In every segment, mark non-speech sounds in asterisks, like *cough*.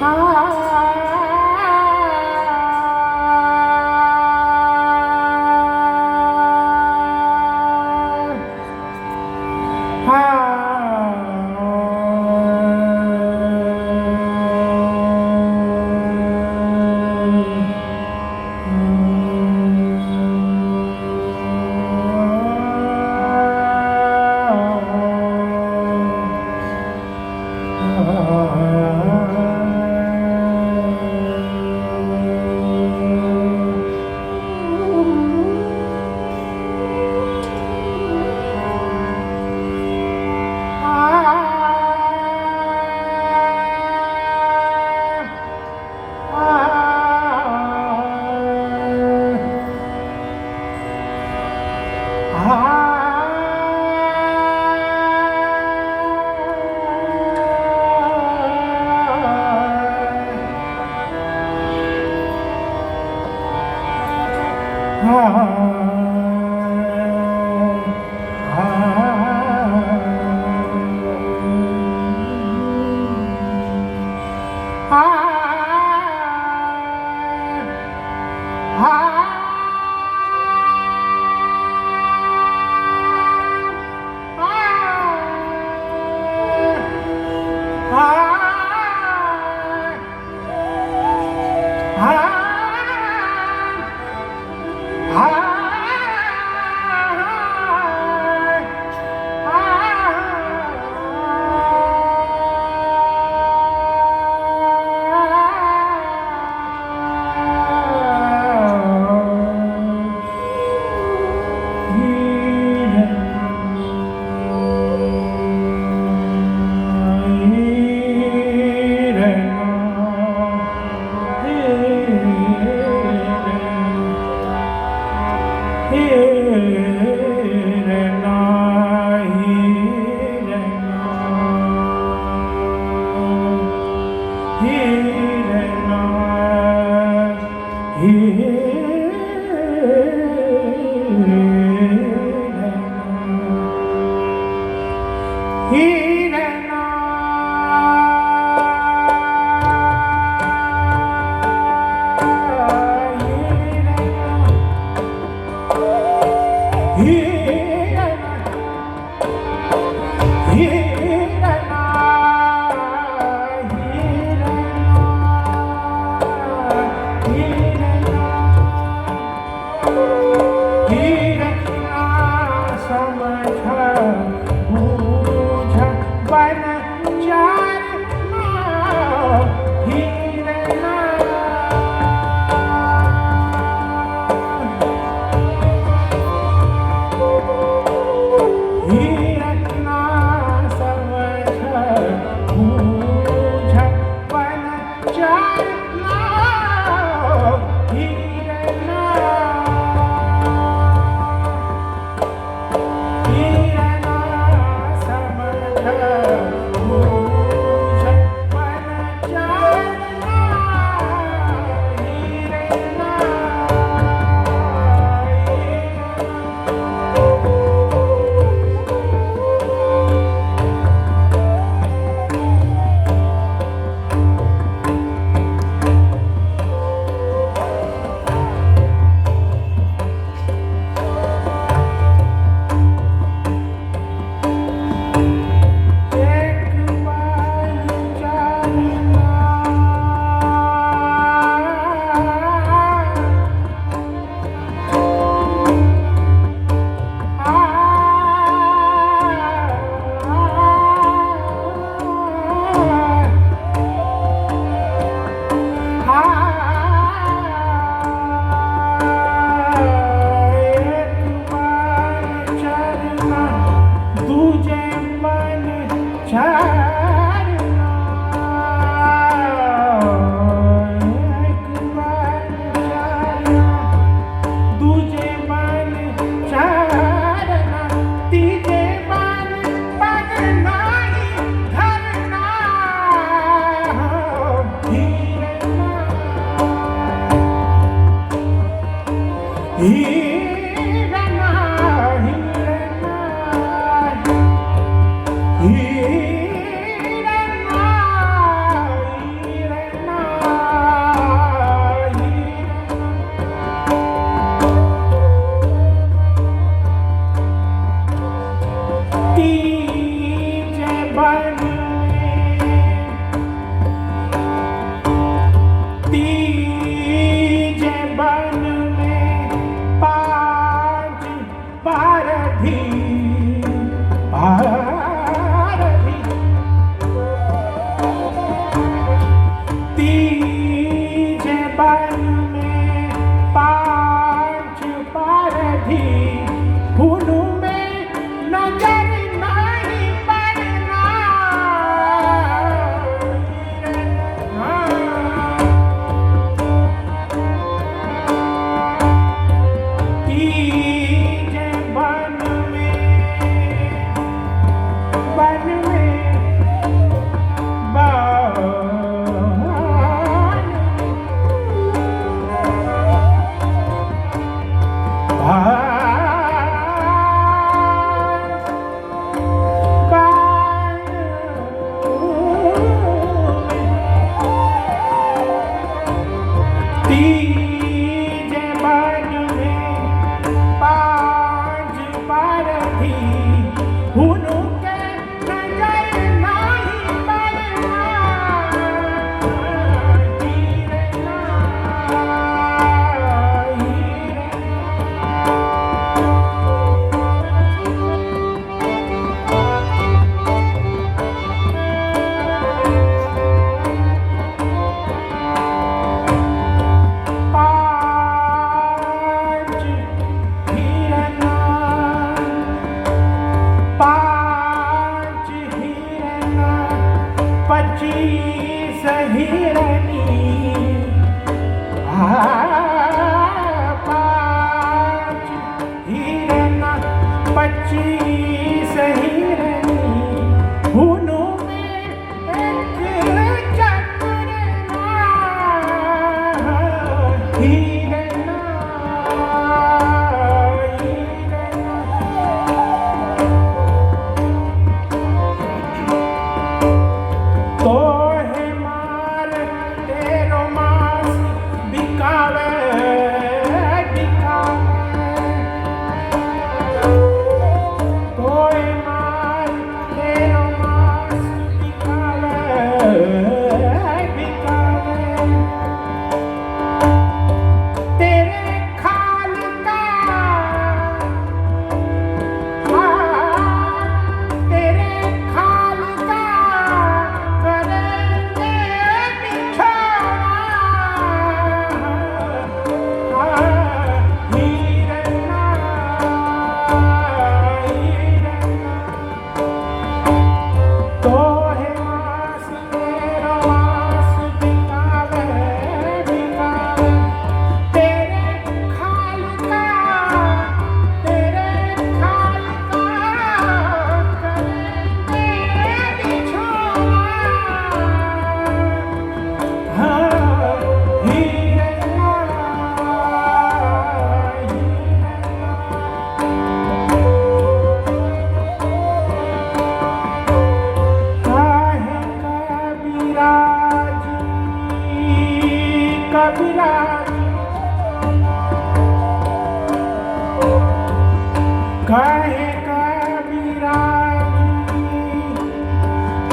啊 heart.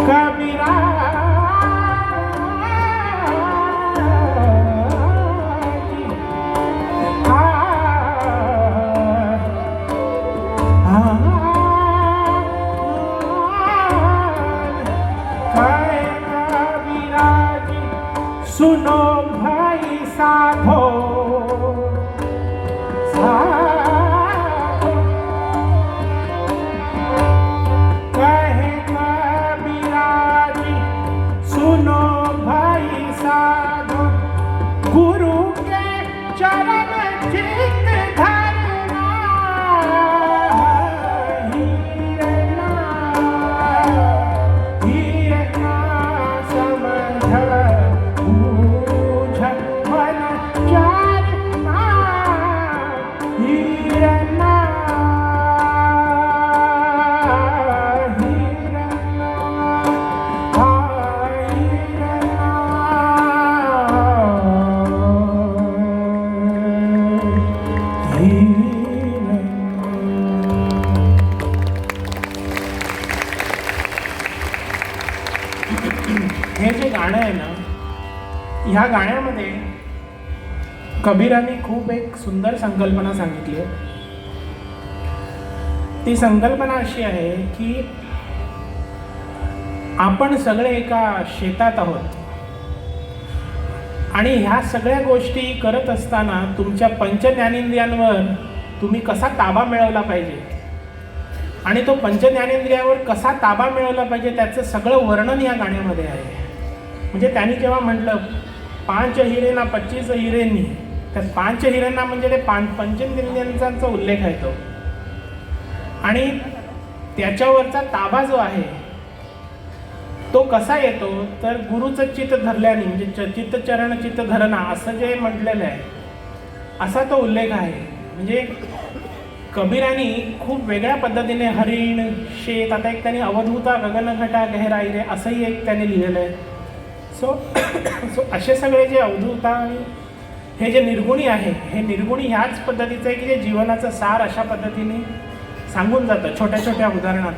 Caminhar ह्या गाण्यामध्ये कबीराने खूप एक सुंदर संकल्पना सांगितली आहे. ती संकल्पना अशी आहे की आपण सगळे एका शेतात आहोत. आणि ह्या सगळ्या गोष्टी करत असताना तुमच्या पंचज्ञानेंद्रियांवर तुम्ही कसा ताबा मिळवला पाहिजे? आणि तो पंचज्ञानेंद्रियावर कसा ताबा मिळवला पाहिजे त्याचं सगळं वर्णन या गाण्यामध्ये आहे. म्हणजे त्यांनी जेव्हा म्हटलं पांच हिरेना पच्चीस हिरेंनी. तर पांच हिरेंना म्हणजे ते पां पंचेंद्रियांचा उल्लेख आहे तो. आणि त्याच्यावरचा ताबा जो आहे तो कसा येतो? तर गुरुचं चित्त धरल्याने म्हणजे च- चित्त चरण चित्त धरणा असं जे म्हटलेलं आहे असा तो उल्लेख आहे. म्हणजे कबीरानी खूप वेगळ्या पद्धतीने हरिण शेत आता एक त्यांनी अवधूता गगनघटा गहराई रे असंही एक त्याने लिहिलेलं आहे. सो सो *coughs* असे सगळे जे अवधूता आणि हे जे निर्गुणी आहे हे निर्गुणी ह्याच पद्धतीचं आहे की जे जीवनाचं सार अशा पद्धतीने सांगून जातं छोट्या छोट्या उदाहरणात.